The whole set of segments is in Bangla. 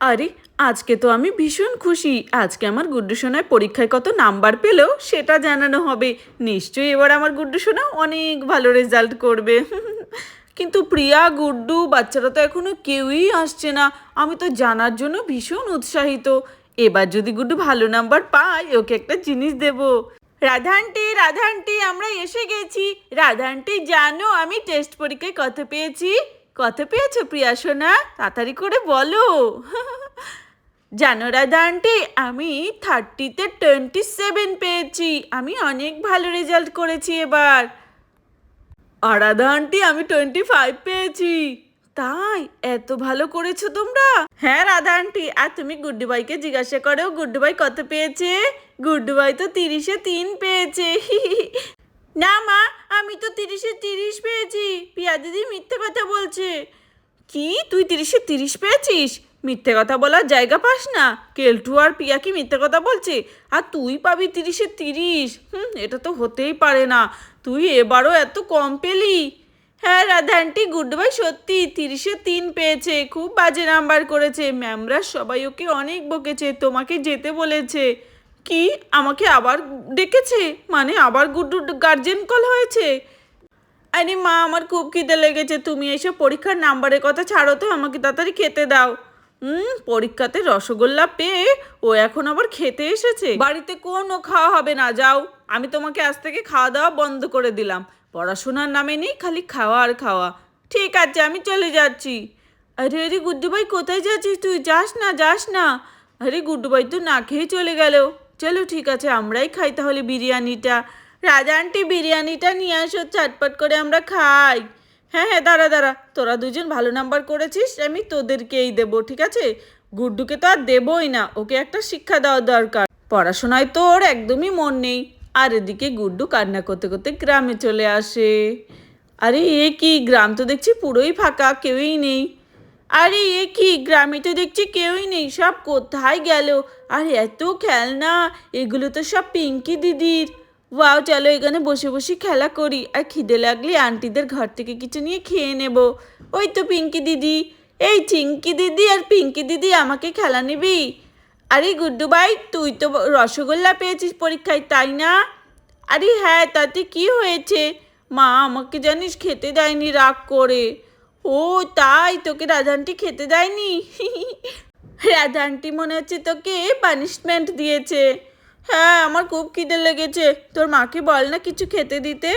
আরে, আজকে তো আমি ভীষণ খুশি। আজকে আমার গুড্ডু সোনার পরীক্ষায় কত নাম্বার পেলেও সেটা জানানো হবে। নিশ্চয়ই এবার আমার গুড্ডু সোনা অনেক ভালো রেজাল্ট করবে। কিন্তু প্রিয়া, গুড্ডু, বাচ্চারা তো এখনও কেউই আসছে না। আমি তো জানার জন্য ভীষণ উৎসাহিত। এবার যদি গুড্ডু ভালো নাম্বার পায়, ওকে একটা জিনিস দেব। রাধা আন্টি রাধা আন্টি আমরা এসে গেছি। রাধা আন্টি জানো আমি টেস্ট পরীক্ষায় কত পেয়েছি? কত পেয়েছ প্রিয়া সোনা? তাড়াতাড়ি করে বলো। জানো রাধা আন্টি, আমি থার্টিতে টোয়েন্টি সেভেন পেয়েছি। আমি অনেক ভালো রেজাল্ট করেছি এবার। আর রাধা আন্টি, আমি টোয়েন্টি ফাইভ পেয়েছি। তাই, এত ভালো করেছ তোমরা? হ্যাঁ রাধা আন্টি, আর তুমি গুড্ডু ভাইকে জিজ্ঞাসা করো গুড্ডু ভাই কত পেয়েছে? গুড্ডু ভাই তো তিরিশে তিন পেয়েছে। না মা, আমি তো তিরিশে তিরিশ পেয়েছি। পিয়া দিদি মিথ্যে কথা বলছে। কি? তুই তিরিশে তিরিশ পেয়েছিস? মিথ্যে কথা বলার জায়গা পাস না। কেলটু আর পিয়া কি মিথ্যে কথা বলছে? আর তুই পাবি তিরিশে তিরিশ। হুম, এটা তো হতেই পারে না। তুই এবারও এত কম পেলি। হ্যাঁ রাধা আন্টি গুড বাই সত্যি তিরিশে তিন পেয়েছে। খুব বাজে নাম্বার করেছে। ম্যামরা সবাই ওকে অনেক বকেছে। তোমাকে যেতে বলেছে। কি? আমাকে আবার ডেকেছে? মানে আবার গুড্ডু গার্জেন কল হয়েছে। আরে মা, আমার খুব খিদে লেগেছে। তুমি এসে পরীক্ষার নাম্বারের কথা ছাড়ো তো, আমাকে তাড়াতাড়ি খেতে দাও। হুম, পরীক্ষাতে রসগোল্লা পেয়ে ও এখন আবার খেতে এসেছে। বাড়িতে কোনো খাওয়া হবে না, যাও। আমি তোমাকে আজ থেকে খাওয়া দাওয়া বন্ধ করে দিলাম। পড়াশোনার নামে নেই, খালি খাওয়া আর খাওয়া। ঠিক আছে, আমি চলে যাচ্ছি। আরে আরে গুড্ডু ভাই কোথায় যাচ্ছিস তুই? যাস না যাস না। আরে গুড্ডু ভাই তো না খেয়ে চলে গেল। চলো ঠিক আছে, আমরাই খাই তাহলে বিরিয়ানিটা। রাজা আন্টি, বিরিয়ানিটা নিয়ে আসো, চটপট করে আমরা খাই। হ্যাঁ হ্যাঁ দাঁড়া দাঁড়া, তোরা দুজন ভালো নাম্বার করেছিস, আমি তোদেরকেই দেবো, ঠিক আছে? গুড্ডুকে তো আর দেবই না, ওকে একটা শিক্ষা দেওয়া দরকার। পড়াশোনায় তো ওর একদমই মন নেই। আর এদিকে গুড্ডু কান্না করতে করতে গ্রামে চলে আসে। আরে, এ কি, গ্রাম তো দেখছি পুরোই ফাঁকা, কেউই নেই। আরে এ কি? গ্রামে তো দেখছি কেউই নেই, সব কোথায় গেল? আর এত খেলনা, এগুলো তো সব পিঙ্কি দিদির। ওয়াও, চলো এখানে বসে বসে খেলা করি। আর খিদে লাগলে আন্টিদের ঘর থেকে কিছু নিয়ে খেয়ে নেব। ওই তো পিঙ্কি দিদি। এই চিঙ্কি দিদি আর পিঙ্কি দিদি আমাকে খেলা নিবি? আরে গুড্ডু ভাই, তুই তো রসগোল্লা পেয়েছিস পরীক্ষায়, তাই না? আরে হ্যাঁ তাতে কি হয়েছে? মা আমাকে জানিস খেতে দেয়নি, রাগ করে। ও, তাই তোকে রাধানটি খেতে দেয়নি? রাধানটি মনে হচ্ছে তোকে পানিশমেন্ট দিয়েছে। হ্যাঁ আমার খুব খিদে লেগেছে। তোর মাকে বল না কিছু খেতে দিতে?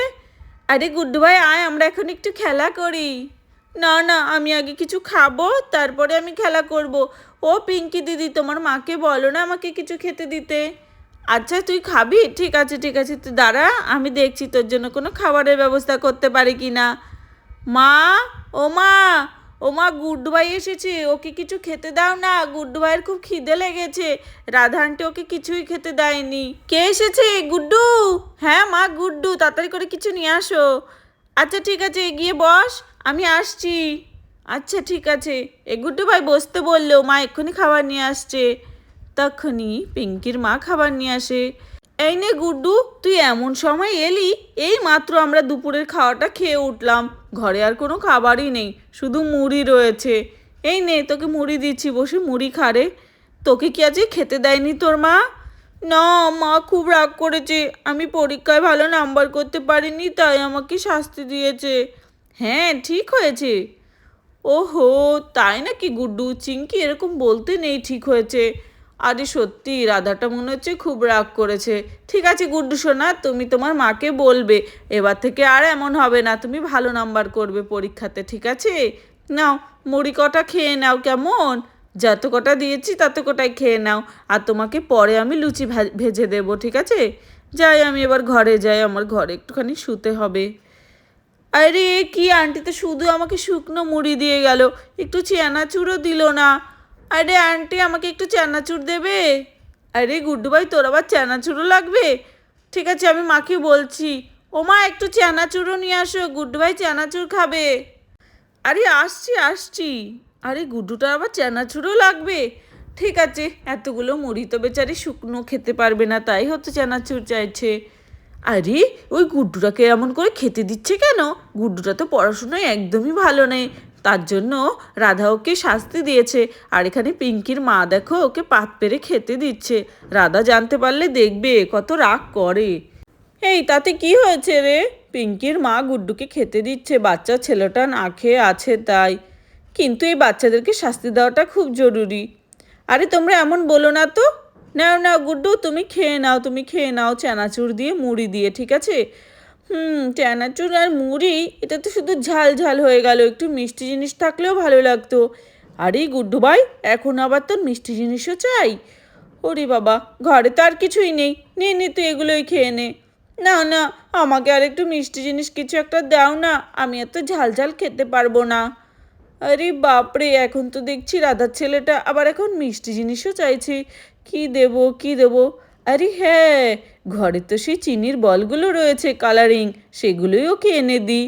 আরে গুড্ডু ভাই আয়, আমরা এখন একটু খেলা করি। না না, আমি আগে কিছু খাব, তারপরে আমি খেলা করব। ও পিঙ্কি দিদি, তোমার মাকে বলো না আমাকে কিছু খেতে দিতে। আচ্ছা তুই খাবি? ঠিক আছে ঠিক আছে, তুই দাঁড়া, আমি দেখছি তোর জন্য কোনো খাবারের ব্যবস্থা করতে পারি কি না মা, ও মা ও মা গুড্ডু ভাই এসেছে, ওকে কিছু খেতে দাও না গুড্ডু ভাইয়ের খুব খিদে লেগেছে, রাধা আন্টি ওকে কিছুই খেতে দেয়নি। কে এসেছে? গুড্ডু? হ্যাঁ মা, গুড্ডু, তাড়াতাড়ি করে কিছু নিয়ে আসো। আচ্ছা ঠিক আছে গিয়ে বস, আমি আসছি। আচ্ছা ঠিক আছে, এ গুড্ডু ভাই বসতে বলল, মা এক্ষুনি খাবার নিয়ে আসছে। তখনই পিঙ্কির মা খাবার নিয়ে আসে। এই নে গুড্ডু, তুই এমন সময় এলি, এই মাত্র আমরা দুপুরের খাওয়াটা খেয়ে উঠলাম। ঘরে আর কোনো খাবারই নেই, শুধু মুড়ি রয়েছে। এই নে, তোকে মুড়ি দিচ্ছি, বসে মুড়ি খারে তোকে কি আজকে খেতে দেয়নি তোর মা? না, মা খুব রাগ করেছে। আমি পরীক্ষায় ভালো নাম্বার করতে পারিনি, তাই আমাকে শাস্তি দিয়েছে। হ্যাঁ ঠিক হয়েছে। ওহো, তাই নাকি গুড্ডু? চিঙ্কি এরকম বলতে নেই ঠিক হয়েছে। আরে সত্যি রাধাটা মনে হচ্ছে খুব রাগ করেছে। ঠিক আছে গুড্ডু সোনা, তুমি তোমার মাকে বলবে, এবার থেকে আর এমন হবে না, তুমি ভালো নাম্বার করবে পরীক্ষাতে, ঠিক আছে? নাও, মুড়ি কটা খেয়ে নাও কেমন? যত কটা দিয়েছি তত কটাই খেয়ে নাও, আর তোমাকে পরে আমি লুচি ভেজে দেবো, ঠিক আছে? যাই, আমি এবার ঘরে যাই, আমার ঘরে একটুখানি শুতে হবে। আরে, কি আন্টি তো শুধু আমাকে শুকনো মুড়ি দিয়ে গেল, একটু চেনাচুরও দিল না। আরে আন্টি, আমাকে একটু চানাচুর দেবে? আরে গুড্ডু ভাই তোর আবার চানাচুরও লাগবে? ঠিক আছে, আমি মাকে বলছি। ও মা একটু চানাচুরও নিয়ে আসো গুড্ডু ভাই চানাচুর খাবে। আরে, আসছি আসছি। আরে গুড্ডুটার আবার চানাচুরও লাগবে? ঠিক আছে, এতগুলো মুড়ি তো বেচারি শুকনো খেতে পারবে না, তাই হচ্ছে চানাচুর চাইছে। আরে, ওই গুড্ডুটাকে এমন করে খেতে দিচ্ছে কেন? গুড্ডুটা তো পড়াশোনায় একদমই ভালো নেই। তার জন্য রাধা ওকে শাস্তি দিয়েছে। আর এখানে পিঙ্কির মা দেখো ওকে পাত পেরে খেতে দিচ্ছে। রাধা জানতে পারলে দেখবে কত রাগ করে। এই, তাতে কি হয়েছে রে? পিঙ্কির মা গুড্ডুকে খেতে দিচ্ছে, বাচ্চা ছেলেটা না খেয়ে আছে তাই। কিন্তু এই বাচ্চাদেরকে শাস্তি দেওয়াটা খুব জরুরি। আরে, তোমরা এমন বলো না তো। নাও নাও, গুড্ডু, তুমি খেয়ে নাও, তুমি খেয়ে নাও, চানাচুর দিয়ে মুড়ি দিয়ে, ঠিক আছে? হুম চানাচুর আর মুড়ি এটা তো শুধু ঝাল ঝাল হয়ে গেল। একটু মিষ্টি জিনিস থাকলেও ভালো লাগতো। আরে গুড্ডু ভাই, এখন আবার তোর মিষ্টি জিনিসও চাই? ওরে বাবা, ঘরে তো আর কিছুই নেই। নে নে তুই এগুলোই খেয়ে নে। না না, আমাকে আর একটু মিষ্টি জিনিস কিছু একটা দাও না, আমি এত ঝাল ঝাল খেতে পারব না। আরে বাপরে, এখন তো দেখছি রাধার ছেলেটা আবার এখন মিষ্টি জিনিসও চাইছি। কি দেব কি দেব? আরে হ্যাঁ ঘরে তো সেই চিনির বলগুলো রয়েছে কালারিং সেগুলোই ওকে এনে দিই।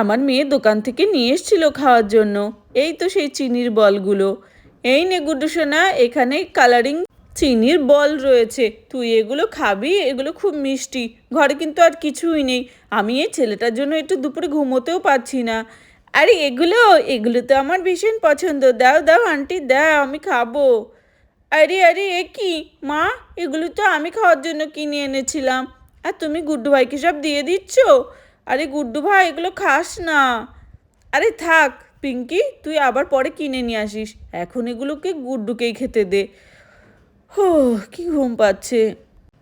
আমার মেয়ে দোকান থেকে নিয়ে এসেছিল খাওয়ার জন্য, এই তো সেই চিনির বলগুলো। এই নে গুড্ডু সোনা, এখানে কালারিং চিনির বল রয়েছে, তুই এগুলো খাবি, এগুলো খুব মিষ্টি, ঘরে কিন্তু আর কিছুই নেই। আমি এই ছেলেটার জন্য একটু দুপুরে ঘুমোতেও পারছি না। আরে এগুলো এগুলো তো আমার ভীষণ পছন্দ, দাও দাও, আন্টি, দাও, আমি খাব। আরে আরে, এ কি? মা, এগুলো তো আমি খাওয়ার জন্য কিনে এনেছিলাম। আর তুমি গুড্ডু ভাইকে সব দিয়ে দিচ্ছ? আরে, গুড্ডু ভাই, এগুলো খাস না। আরে, থাক, পিঙ্কি, তুই আবার পরে কিনে নিয়ে আসিস। এখন এগুলোকে গুড্ডুকেই খেতে দে। হো, কি ঘুম পাচ্ছে।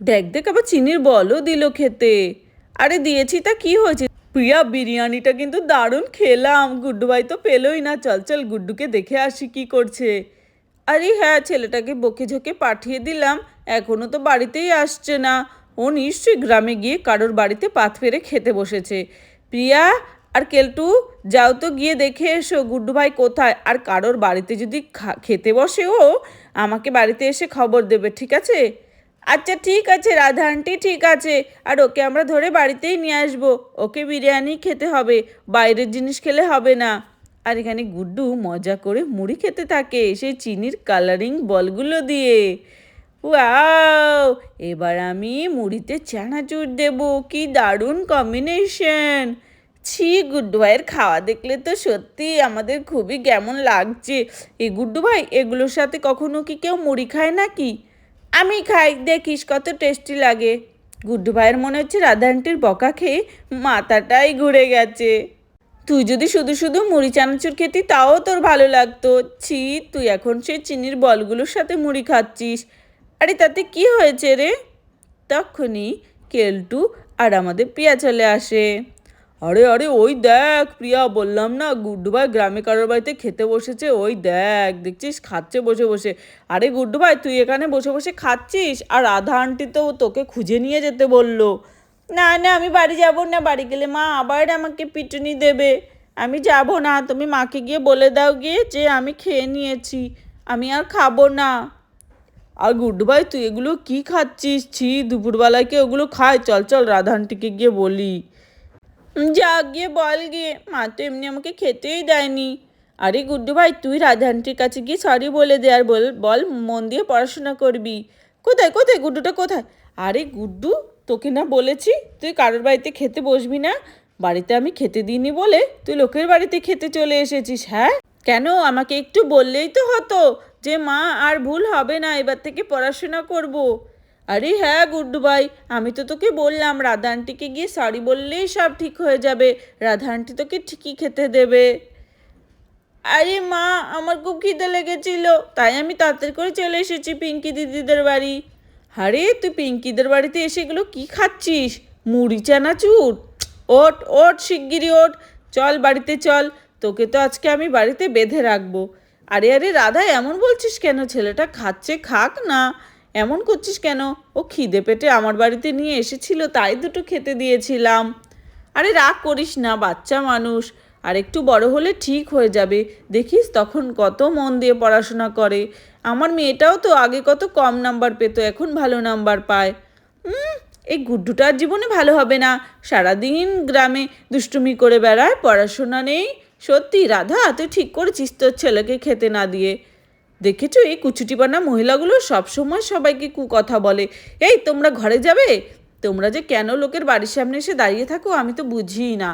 দেখ দেখ, আবার চিনির বলও দিল খেতে। আরে, দিয়েছি তা কি হয়েছে? প্রিয়া, বিরিয়ানিটা কিন্তু দারুণ খেলাম। গুড্ডু ভাই তো পেলোই না। চল চল, গুড্ডুকে দেখে আসি কি করছে। আরে হ্যাঁ ছেলেটাকে বকে ঝোঁকে পাঠিয়ে দিলাম। এখনও তো বাড়িতেই আসছে না। ও নিশ্চয়ই গ্রামে গিয়ে কারোর বাড়িতে পাত ফেরে খেতে বসেছে। প্রিয়া, আর কেলটু, যাও তো গিয়ে দেখে এসো, গুড্ডু ভাই কোথায়? আর কারোর বাড়িতে যদি খেতে বসে ও, আমাকে বাড়িতে এসে খবর দেবে, ঠিক আছে? আচ্ছা ঠিক আছে, রাধা আন্টি, ঠিক আছে। আর ওকে আমরা ধরে বাড়িতেই নিয়ে আসব। ওকে বিরিয়ানি খেতে হবে। বাইরের জিনিস খেলে হবে না। আর এখানে গুড্ডু মজা করে মুড়ি খেতে থাকে সেই চিনির কালারিং বলগুলো দিয়ে। এবার আমি মুড়িতে চানাচুর দেবো, কি দারুণ কম্বিনেশন ছি, গুড্ডু ভাইয়ের খাওয়া দেখলে তো সত্যি আমাদের খুবই কেমন লাগছে। এ গুড্ডু ভাই, এগুলোর সাথে কখনো কি কেউ মুড়ি খায় নাকি? আমি খাই, দেখিস কত টেস্টি লাগে। গুড্ডু ভাইয়ের মনে হচ্ছে রাধা আন্টির বকা খেয়ে মাথাটাই ঘুরে গেছে। তুই যদি শুধু শুধু মুড়ি চানাচুর খেতি, তাও তোর ভালো লাগতো। ছি, তুই এখন সেই চিনির বলগুলোর সাথে মুড়ি খাচ্ছিস। আরে তাতে কি হয়েছে রে? তখনই কেলটু আর আমাদের প্রিয়া চলে আসে। আরে আরে, ওই দেখ, প্রিয়া, বললাম না গুড্ডু ভাই গ্রামে কারোর বাড়িতে খেতে বসেছে, ওই দেখ, দেখছিস? খাচ্ছে বসে বসে। আরে গুড্ডু ভাই তুই এখানে বসে বসে খাচ্ছিস? আর আধা আন্টি তো তোকে খুঁজে নিয়ে যেতে বলল। না না, আমি বাড়ি যাব না, বাড়ি গেলে মা আবার আমাকে পিটুনি দেবে। আমি যাব না, তুমি মাকে গিয়ে বলে দাও গিয়ে যে আমি খেয়ে নিয়েছি, আমি আর খাব না। আর গুড্ডু ভাই তুই এগুলো কি খাচ্ছিস? ছি, দুপুরবেলায় কি ওগুলো খায়? চল চল, রাধানটিকে গিয়ে বলি। যা, গিয়ে বল গিয়ে। মা তো এমনি আমাকে খেতেই দেয়নি। আরে গুড্ডু ভাই তুই রাধানটির কাছে গিয়ে সরি বলে দে আর বল বল, মন দিয়ে পড়াশোনা করবি। কোথায় কোথায়, গুড্ডুটা কোথায়? আরে গুড্ডু তোকে না বলেছি তুই কারোর বাড়িতে খেতে বসবি না। বাড়িতে আমি খেতে দিইনি বলে তুই লোকের বাড়িতে খেতে চলে এসেছিস হ্যাঁ? কেন? আমাকে একটু বললেই তো হতো যে মা আর ভুল হবে না, এবার থেকে পড়াশোনা করব। আরে হ্যাঁ গুড্ডু ভাই, আমি তো তোকে বললাম, রাধা আন্টিকে গিয়ে সরি বললেই সব ঠিক হয়ে যাবে। রাধা আন্টি তোকে ঠিকই খেতে দেবে। আরে মা, আমার খুব খিদে লেগেছিল, তাই আমি তাড়াতাড়ি করে চলে এসেছি পিঙ্কি দিদিদের বাড়ি। আরে, তুই পিঙ্কিদের বাড়িতে এসে এগুলো কি খাচ্ছিস? মুড়ি, চানাচুর? ওট ওট, শিগগিরই ওট। চল, বাড়িতে চল। তোকে তো আজকে আমি বাড়িতে বেঁধে রাখব। আরে আরে, রাধা, এমন বলছিস কেন? ছেলেটা খাচ্ছে, খাক না। এমন করছিস কেন? ও খিদে পেটে আমার বাড়িতে নিয়ে এসেছিল, তাই দুটো খেতে দিয়েছিলাম। আরে, রাগ করিস না, বাচ্চা মানুষ। আর একটু বড় হলে ঠিক হয়ে যাবে। দেখিস তখন কত মন দিয়ে পড়াশোনা করে। আমার মেয়েটাও তো আগে কত কম নাম্বার পেত, এখন ভালো নাম্বার পায়। হুম এই গুড্ডুটার জীবনে ভালো হবে না। সারাদিন গ্রামে দুষ্টুমি করে বেড়ায়, পড়াশোনা নেই। সত্যি, রাধা, তুই ঠিক করেছিস তোর ছেলেকে খেতে না দিয়ে। দেখেছ, এই কুচুটিপানা মহিলাগুলো সবসময় সবাইকে কুকথা বলে। এই, তোমরা ঘরে যাবে? তোমরা যে কেন লোকের বাড়ির সামনে এসে দাঁড়িয়ে থাকো, আমি তো বুঝিই না।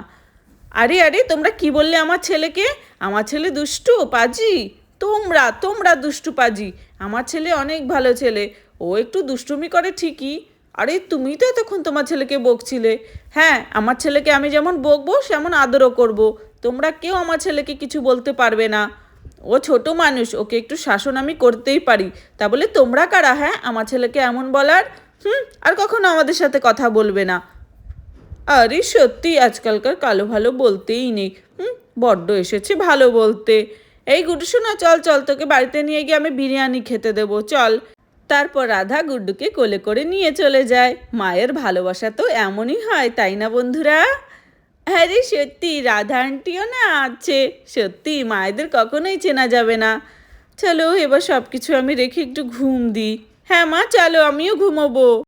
আরে আরে, তোমরা কি বললে আমার ছেলেকে? আমার ছেলে দুষ্টু, পাজি। তোমরা তোমরা দুষ্টু, পাজি। আমার ছেলে অনেক ভালো ছেলে। ও একটু দুষ্টুমি করে ঠিকই। আরে, তুমি তো এতক্ষণ তোমার ছেলেকে বকছিলে। হ্যাঁ আমার ছেলেকে আমি যেমন বকবো, সেমন আদরও করব। তোমরা কেউ আমার ছেলেকে কিছু বলতে পারবে না। ও ছোট মানুষ, ওকে একটু শাসন আমি করতেই পারি। তা বলে তোমরা কারা হ্যাঁ? আমার ছেলেকে এমন বলার? হুম, আর কখনো আমাদের সাথে কথা বলবে না। আরে সত্যি, আজকালকার কালো ভালো বলতেই নেই। হুম, বড্ড এসেছে ভালো বলতে। এই গুড্ডু শোনা, চল চল, তোকে বাড়িতে নিয়ে গিয়ে আমি বিরিয়ানি খেতে দেবো, চল। তারপর রাধা গুড্ডুকে কোলে করে নিয়ে চলে যায়। মায়ের ভালোবাসা তো এমনই হয়, তাই না বন্ধুরা? আরে সত্যি, রাধা আন্টিও না আছে। সত্যি, মায়েদের কখনোই চেনা যাবে না। চলো, এবার সব কিছু আমি রেখে একটু ঘুম দিই। হ্যাঁ মা, চলো, আমিও ঘুমোবো।